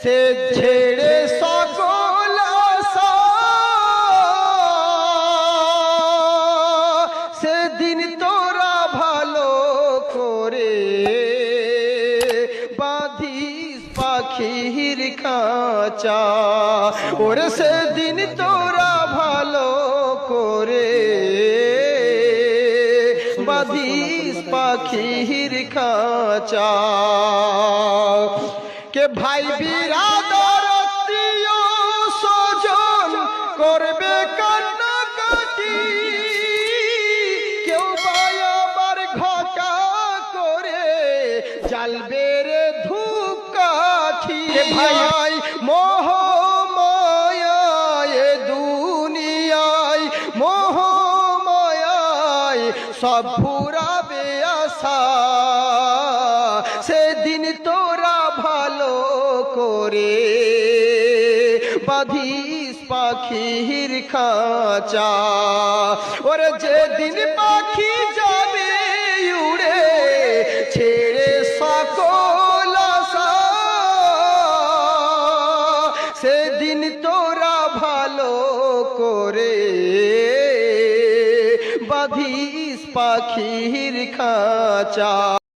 সে ছেড়ে সকল সেদিন তোরা ভালো করে বাঁধিস পাখির কাঁচা। ওরে সেদিন তোরা ভালো করে বাঁধিস পাখির কাঁচা। কে ভাই বিরাদর স্বজন করবে কান্নাকাটি। কেউ আবার ঘটা করে জ্বালবে রে ধূপকাঠি ভাই। মোহ মায়ায় দুনিয়ায় মোহ মায়ায় সব ফুরাবে আশা করে। বাধিস পাখির খাঁচা। ওরে যেদিন পাখি যাবে উড়ে, ছেড়ে সকল সেদিন তোরা ভালো করে বাধিস পাখির খাঁচা।